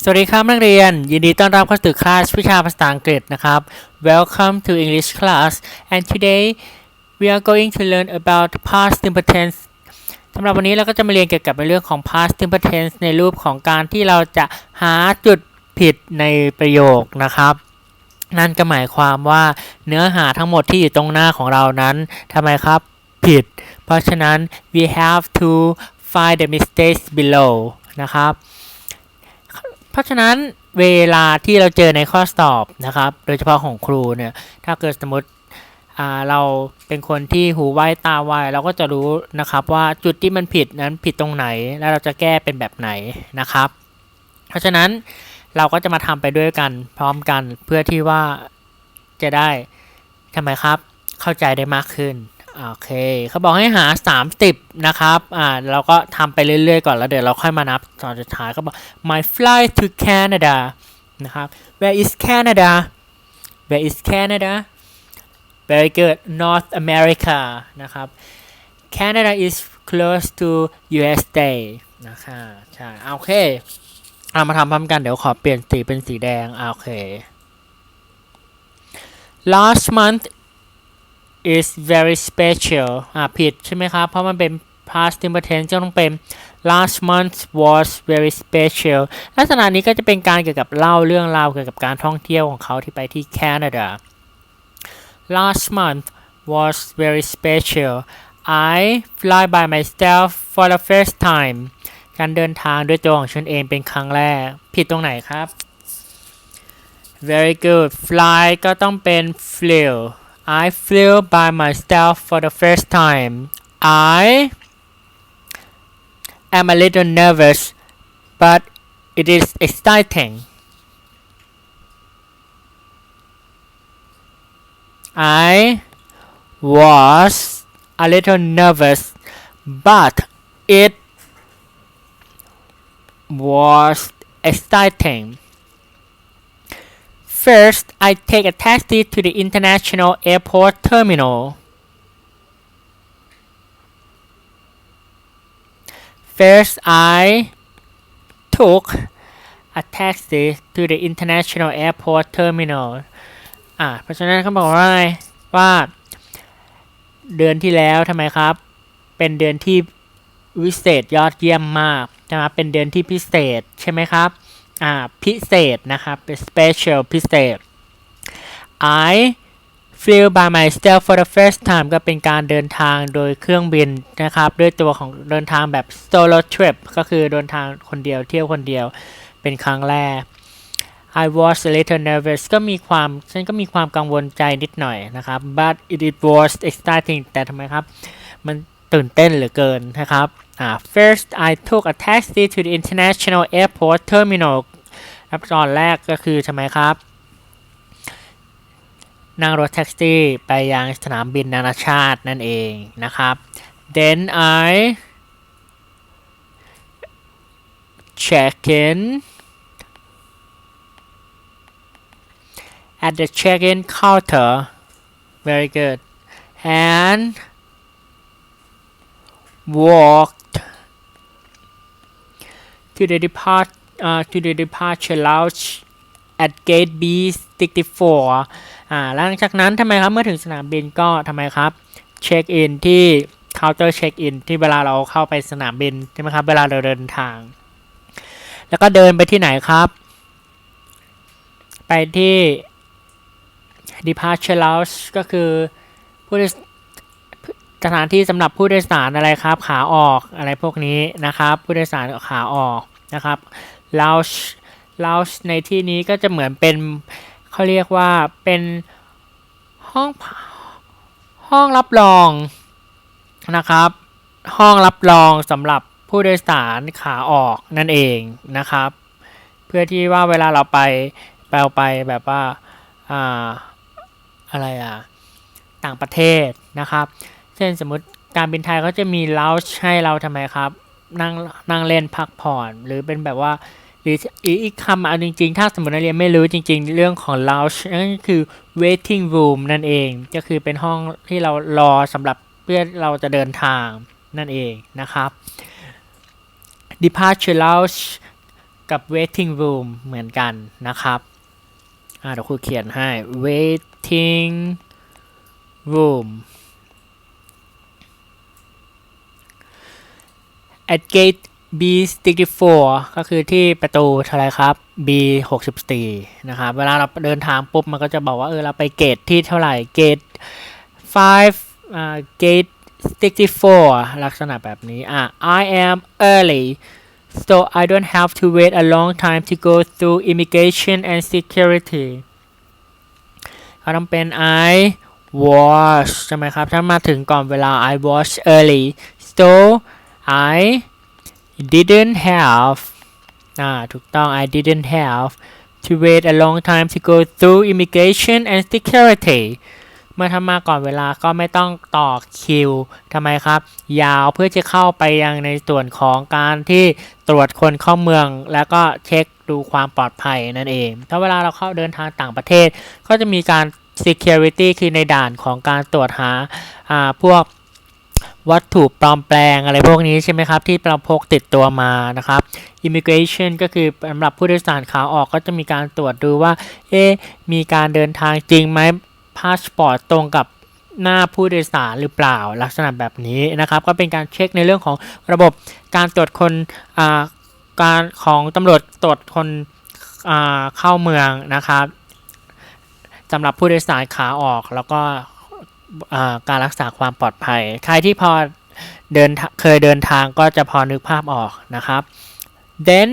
สวัสดีครับนักเรียน ยินดีต้อนรับเข้าสู่คลาสวิชาภาษาอังกฤษนะครับ Welcome to English class and today we are going to learn about past simple tense สำหรับวันนี้เราก็จะมาเรียนเกี่ยวกับในเรื่องของ past simple tense ในรูปของการที่เราจะหาจุดผิดในประโยคนะครับนั่นก็หมายความว่าเนื้อหาทั้งหมดที่อยู่ตรงหน้าของเรานั้นทำไมครับผิด เพราะฉะนั้น we have to find the mistakes below นะครับ เพราะฉะนั้นเวลาที่เราเจอในข้อสอบนะครับ โดยเฉพาะของครูเนี่ยถ้าเกิดสมมติเราเป็นคนที่หูไวตาไวเราก็จะรู้นะครับว่าจุดที่มันผิดนั้นผิดตรงไหน แล้วเราจะแก้เป็นแบบไหนนะครับ เพราะฉะนั้นเราก็จะมาทำไปด้วยกันพร้อมกันเพื่อที่ว่าจะได้ทำไมครับ เข้าใจได้มากขึ้น โอเคเขาบอกให้หา 30 นะครับ อ่า เราก็ทำไปเรื่อยๆก่อนแล้วเดี๋ยวเราค่อยมานับตอนสุดท้ายเขาบอก my flight to Canada นะครับ where is Canada where is Canada very good North America นะครับ Canada is close to USA นะคะใช่โอเคเอามาทำพร้อมกันเดี๋ยวขอเปลี่ยนสีเป็นสีแดงโอเค last month is very special อ่าผิดใช่ไหมครับ เพราะมันเป็น past simple tense จะต้องเป็น last month was very special ลักษณะนี้ก็จะเป็นการเกี่ยวกับเล่าเรื่องราวเกี่ยวกับการท่องเที่ยวของเขาที่ไปที่แคนาดา last month was very special I fly by myself for the first time การเดินทางด้วยตัวของฉันเองเป็นครั้งแรก ผิดตรงไหนครับ very good fly ก็ต้องเป็น flew I flew by myself for the first time. I am a little nervous but it is exciting. I was a little nervous but it was exciting First, I take a taxi to the international airport terminal. First, I took a taxi to the international airport terminal. อ่า เพราะฉะนั้นเขาบอกว่าไงว่า เดือนที่แล้วทำไมครับ เป็นเดือนที่วิเศษยอดเยี่ยมมากนะครับเป็นเดือนที่พิเศษใช่ไหมครับ อ่าพิเศษนะครับเป็น special พิเศษ I flew by myself for the first time ก็เป็นการเดินทางโดยเครื่องบินนะครับ ด้วยตัวของเดินทางแบบ solo trip ก็คือเดินทางคนเดียวเที่ยวคนเดียวเป็นครั้งแรก I was a little nervous ก็มีความฉันก็มีความกังวลใจนิดหน่อยนะครับ but it, was exciting แต่ทำไมครับ มันตื่นเต้นเหลือเกินนะครับ first I took a taxi to the international airport terminal ครับตอนแรกก็คือทำไมครับ นั่งรถแท็กซี่ไปยังสนามบินนานาชาตินั่นเองนะครับ then I check in at the check-in counter very good and walked to the depart uh, to the departure lounge at gate B64 อ่าหลังจากนั้นทำไมครับ เมื่อถึงสนามบินก็ทำไมครับ เช็คอินที่เคาน์เตอร์เช็คอินที่เวลาเราเข้าไปสนามบินใช่ไหมครับ เวลาเราเดินทาง แล้วก็เดินไปที่ไหนครับ ไปที่ departure lounge ก็คือผู้โดยสถานที่สำหรับผู้โดยสารอะไรครับ ขาออกอะไรพวกนี้นะครับ ผู้โดยสารขาออกนะครับ lounge lounge ในที่นี้ก็จะเหมือนเป็นเขาเรียกว่าเป็นห้องห้องรับรองนะครับ ห้องรับรองสำหรับผู้โดยสารขาออกนั่นเองนะครับ เพื่อที่ว่าเวลาเราไปไปเอาไปแบบว่าอ่าอะไรอะต่างประเทศนะครับ เช่นสมมติการบินไทยเขาจะมีเลาช์ให้เราทำไมครับ นั่งนั่งเล่นพักผ่อน หรือเป็นแบบว่า หรืออีกคำเอาจริงๆ ถ้าสมมตินักเรียนไม่รู้จริง ๆ เรื่องของ lounge นั่นก็คือ waiting room นั่นเอง ก็คือเป็นห้องที่เรารอสำหรับเพื่อเราจะเดินทางนั่นเองนะครับ departure lounge กับ waiting room เหมือนกันนะครับอ่าเดี๋ยวครูเขียนให้ waiting room at gate B 64 ก็คือที่ประตูเท่าไรครับ B 64 นะครับ เวลาเราเดินทางปุ๊บ มันก็จะบอกว่า เออ เราไปเกตที่เท่าไหร่ เกต5อ่า gate 64 ลักษณะแบบนี้ อะ I am early so I don't have to wait a long time to go through immigration and security เขาต้องเป็น I was ใช่ไหมครับ ถ้ามาถึงก่อนเวลา I was early so I didn't have อ่าถูกต้อง I didn't have to wait a long time to go through immigration and security เมื่อทำมาก่อนเวลาก็ไม่ต้องต่อคิวทำไมครับ ยาวเพื่อจะเข้าไปยังในส่วนของการที่ตรวจคนเข้าเมือง แล้วก็เช็คดูความปลอดภัยนั่นเอง ถ้าเวลาเราเข้าเดินทางต่างประเทศ ก็จะมีการ security คือในด่านของการตรวจหาอาพวก วัตถุปลอมแปลงอะไรพวกนี้ใช่ไหมครับ ที่เราพกติดตัวมานะครับ immigration ก็คือสำหรับผู้โดยสารขาออกก็จะมีการตรวจดูว่า เอ๊มีการเดินทางจริงไหมพาสปอร์ตตรงกับหน้าผู้โดยสารหรือเปล่าลักษณะแบบนี้นะครับ ก็เป็นการเช็คในเรื่องของระบบการตรวจคนอ่าการของตำรวจตรวจคนอ่าเข้าเมืองนะครับสำหรับผู้โดยสารขาออกแล้วก็ การรักษาความปลอดภัย ใครที่พอเดินเคยเดินทางก็จะพอนึกภาพออกนะครับ Then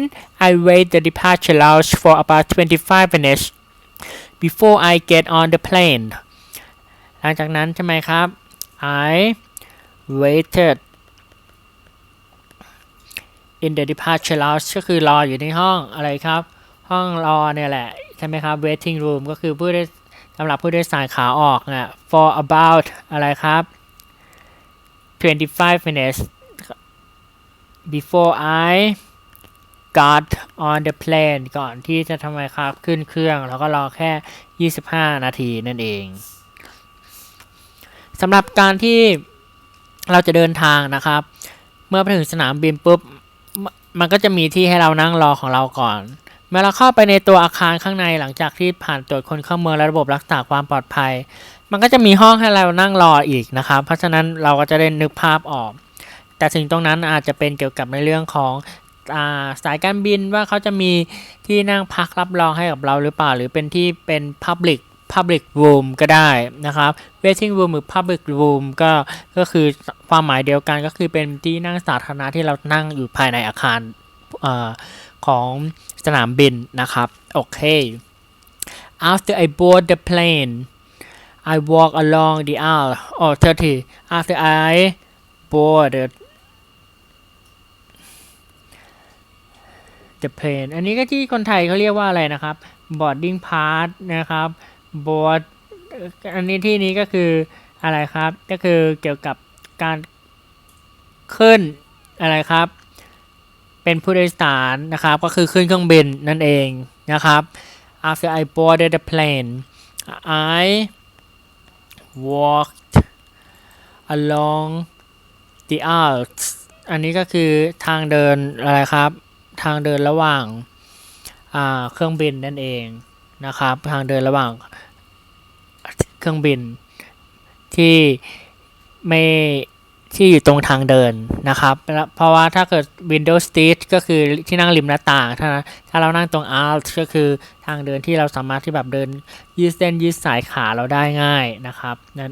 I wait the departure lounge for about 25 minutes before I get on the plane หลังจากนั้นใช่ไหมครับ I waited in the departure lounge ก็คือรออยู่ในห้องอะไรครับ ห้องรอเนี่ยแหละ ใช่ไหมครับ waiting room ก็คือผู้โดย สำหรับผู้โดยสารขาออกนี่ย for about อะไรครับ 25 minutes before I got on the plane ก่อนที่จะทำไมครับขึ้นเครื่อง แล้วก็รอแค่ 25 นาทีนั่นเองสำหรับการที่เราจะเดินทางนะครับ เมื่อไปถึงสนามบินปุ๊บ มันก็จะมีที่ให้เรานั่งรอของเราก่อน เมื่อเราเข้าไปในตัวอาคารข้างในหลังจากที่ผ่านตรวจคนเข้าเมืองและระบบรักษาความปลอดภัย มันก็จะมีห้องให้เรานั่งรออีกนะครับ เพราะฉะนั้นเราก็จะได้นึกภาพออก แต่สิ่งตรงนั้นอาจจะเป็นเกี่ยวกับในเรื่องของสายการบินว่าเขาจะมีที่นั่งพักรับรองให้กับเราหรือเปล่า หรือเป็นที่เป็น Public Public Room ก็ได้นะครับ Waiting Room หรือ Public Room ก็ก็คือความหมายเดียวกันก็คือเป็นที่นั่งสาธารณะที่เรานั่งอยู่ภายในอาคารา ของสนามบินนะครับ โอเค after I board the plane I walk along the aisle oh 30 after I boarded the plane อันนี้ก็ที่คนไทยเขาเรียกว่าอะไรนะครับ boarding pass นะครับ board อันนี้ที่นี้ก็คืออะไรครับ ก็คือเกี่ยวกับการขึ้นอะไรครับ เป็นผู้โดยสารนะครับ ก็คือขึ้นเครื่องบินนั่นเองนะครับ after I boarded the plane I walked along the aisles อันนี้ก็คือทางเดินอะไรครับ ทางเดินระหว่างาเครื่องบินนั่นเองนะครับ ทางเดินระหว่างเครื่องบินที่ไม่ ที่อยู่ตรงทางเดินนะครับ เพราะว่าถ้าเกิด Windows Seat ก็คือที่นั่งริมหน้าต่าง ถ้าถ้าเรานั่งตรง Alt ก็คือทางเดินที่เราสามารถที่แบบเดินยืดเส้นยืดสายขาเราได้ง่ายนะครับนั่น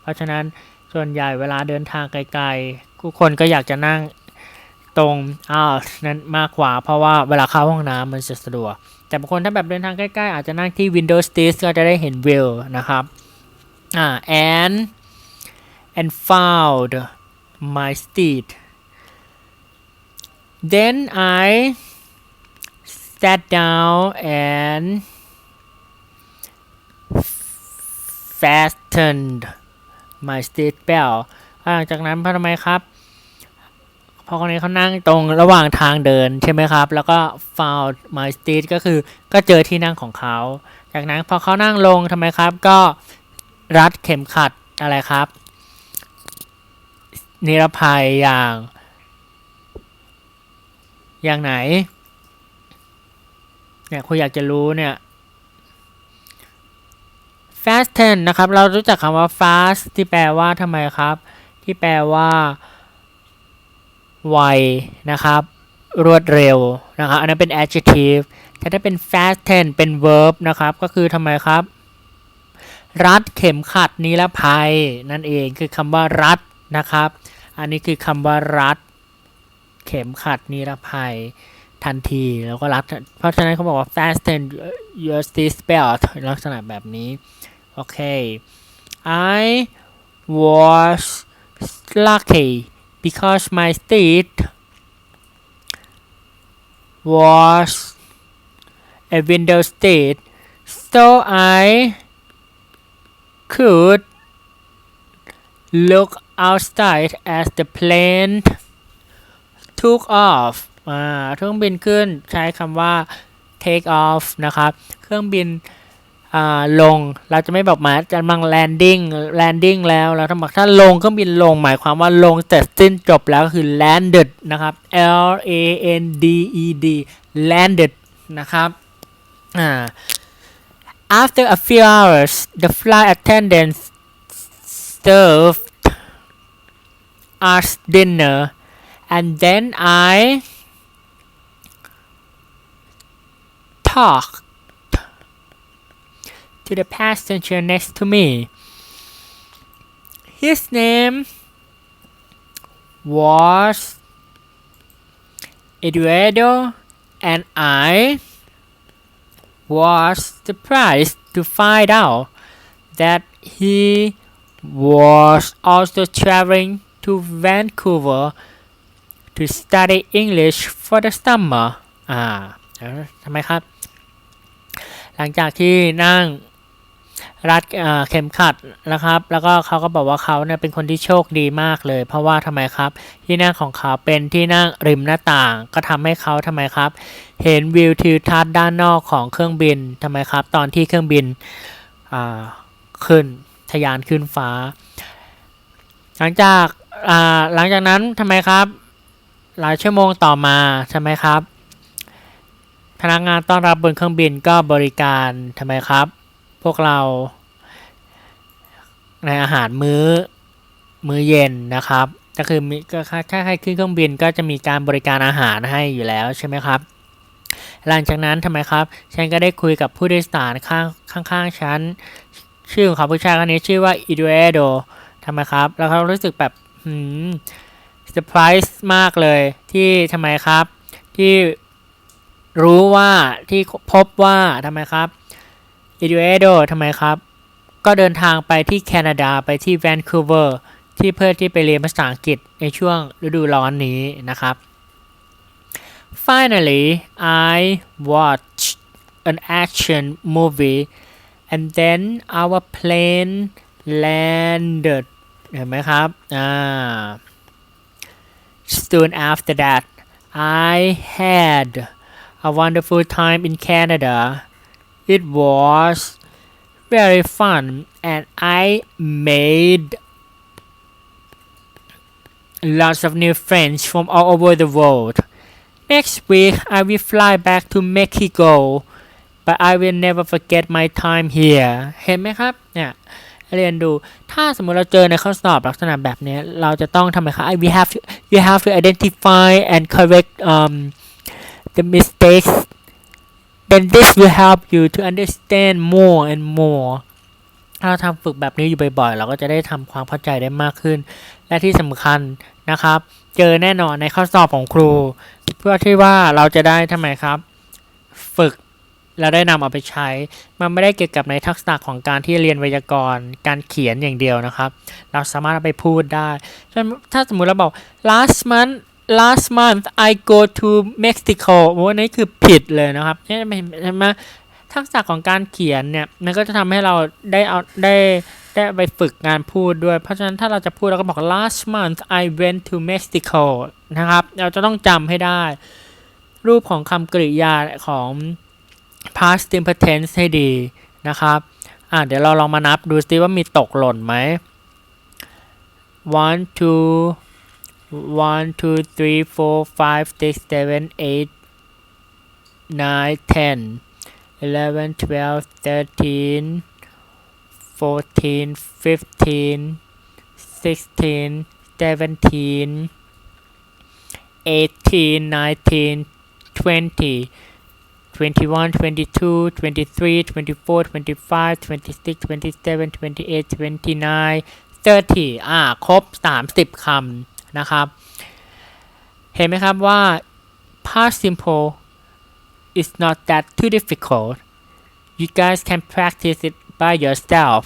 เพราะฉะนั้นส่วนใหญ่เวลาเดินทางไกลๆทุกคนก็อยากจะนั่งตรง Alt นั้นมากกว่า เพราะว่าเวลาเข้าห้องน้ำมันจะสะดวก แต่บางคนถ้าแบบเดินทางใกล้ๆ อาจจะนั่งที่ Windows Seat ก็จะได้เห็นวิวนะครับอ่า and and found my seat. Then I sat down and fastened my seat belt หลังจากนั้นพอทำไมครับ พอคนนี้เขานั่งตรงระหว่างทางเดินใช่ไหมครับ แล้วก็ found my seat ก็คือก็เจอที่นั่งของเขา จากนั้นพอเขานั่งลงทำไมครับ ก็รัดเข็มขัดอะไรครับ นิรภัยอย่าง อย่างไหน เนี่ยคุณอยากจะรู้เนี่ย fast ten นะครับ เรารู้จักคำว่า fast ที่แปลว่าทำไมครับ ที่แปลว่าไวนะครับ รวดเร็วนะครับ อันนั้นเป็น adjective แต่ถ้าเป็น fast ten เป็น verb นะครับ ก็คือทำไมครับ รัดเข็มขัดนิรภัย นั่นเองคือคำว่ารัด นะครับ อันนี้คือคำว่ารัด เข็มขัดนิรภัยทันทีแล้วก็รัด เพราะฉะนั้นเขาบอกว่า fasten your seat belt ลักษณะแบบนี้ โอเค I was lucky because my seat was a window seat so I could look outside as the plane took off อ่าเครื่องบินขึ้นใช้คำว่า take off นะครับ เครื่องบินอ่าลงเราจะไม่บอกหมายจะมัง landing landing แล้วเราต้องบอกถ้าลงเครื่องบินลงหมายความว่าลงเสร็จสิ้นจบแล้วก็คือ landed นะครับ L A N D E D landed นะครับอ่า After a few hours, the flight attendants served us dinner, and then I talked to the passenger next to me. His name was Eduardo, and I was surprised to find out that he was also traveling to Vancouver to study English for the summer อ่าแล้วทำไมครับ หลังจากที่นั่งรัดเข็มขัดนะครับ แล้วก็เขาก็บอกว่าเขาเนี่ยเป็นคนที่โชคดีมากเลย เพราะว่าทำไมครับ ที่นั่งของเขาเป็นที่นั่งริมหน้าต่าง ก็ทำให้เขาทำไมครับ เห็นวิวทิวทัศน์ด้านนอกของเครื่องบินทำไมครับ ตอนที่เครื่องบินขึ้นทะยานขึ้นฟ้า หลังจาก หลังจากนั้นทำไมครับ หลายชั่วโมงต่อมาใช่ไหมครับ พนักงานต้อนรับบนเครื่องบินก็บริการทำไมครับ พวกเรา ในอาหารมื้อมื้อเย็นนะครับ ก็คือมีก็ถ้าถ้าใครขึ้นเครื่องบินก็จะมีการบริการอาหารให้อยู่แล้วใช่ไหมครับ หลังจากนั้นทำไมครับ ฉันก็ได้คุยกับผู้โดยสารข้างข้างๆฉันชื่อของเขาผู้ชายคนนี้ชื่อว่าอิดูเอโดทำไมครับ แล้วเขารู้สึกแบบ หืมเซอร์ไพรส์มากเลย ที่ทำไมครับ ที่รู้ว่าที่พบว่าทำไมครับอิดูเอโดทำไมครับ ก็เดินทางไปที่แคนาดาไปที่แวนคูเวอร์ที่เพื่อที่ไปเรียนภาษาอังกฤษในช่วงฤดูร้อนนี้นะครับ Finally I watched an action movie and then our plane landed เห็นไหมครับ อ่า soon after that I had a wonderful time in Canada it was very fun and I made lots of new friends from all over the world next week I will fly back to Mexico but I will never forget my time here เห็นไหมครับ เนี่ย เรียนดู ถ้าสมมุติเราเจอในข้อสอบลักษณะแบบนี้ เราจะต้องทำไมครับ we have to you have to identify and correct um the mistakes then this will help you to understand more and more ถ้าเราทำฝึกแบบนี้อยู่บ่อยๆ เราก็จะได้ทำความเข้าใจได้มากขึ้น และที่สำคัญนะครับ เจอแน่นอนในข้อสอบของครู เพื่อที่ว่าเราจะได้ทำไมครับ ฝึก แล้วได้นำเอาไปใช้ มันไม่ได้เกี่ยวกับในทักษะของการที่เรียนไวยากรณ์ การเขียนอย่างเดียวนะครับ เราสามารถเอาไปพูดได้ถ้าถ้าสมมุติเราบอก last month last month I go to Mexico โอ้นนี้คือผิดเลยนะครับใช่ไหมใช่ไหมทักษะของการเขียนเนี่ยมันก็จะทำให้เราได้เอาได้ได้ไปฝึกงานพูดด้วย เพราะฉะนั้นถ้าเราจะพูดเราก็บอก last month I went to Mexico นะครับ เราจะต้องจำให้ได้ รูปของคำกริยาของ past simple tense ให้ดีนะครับอะเดี๋ยวเราลองมานับดูสิว่ามีตกหล่นไหม one two one two three four five six seven eight nine ten eleven twelve thirteen fourteen fifteen sixteen seventeen eighteen nineteen twenty 21 22 23 24 25 26 27 28 29 30 อ่า ครบ 30 คำนะครับ เห็นไหมครับว่า past simple is not that too difficult you guys can practice it by yourself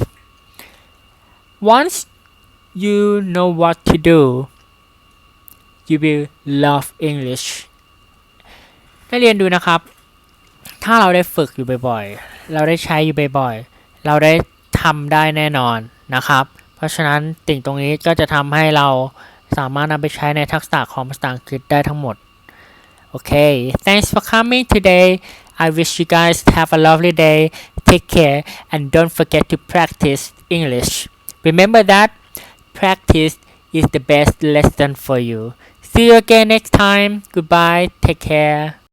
once you know what to do you will love English นักเรียนดูนะครับ ถ้าเราได้ฝึกอยู่บ่อยๆ เราได้ใช้อยู่บ่อยๆ เราได้ทำได้แน่นอนนะครับ เพราะฉะนั้นสิ่งตรงนี้ก็จะทำให้เราสามารถนำไปใช้ในทักษะของภาษาอังกฤษได้ทั้งหมด Okay, thanks for coming today. I wish you guys have a lovely day. Take care and don't forget to practice English. Remember that practice is the best lesson for you. See you again next time. Goodbye. Take care.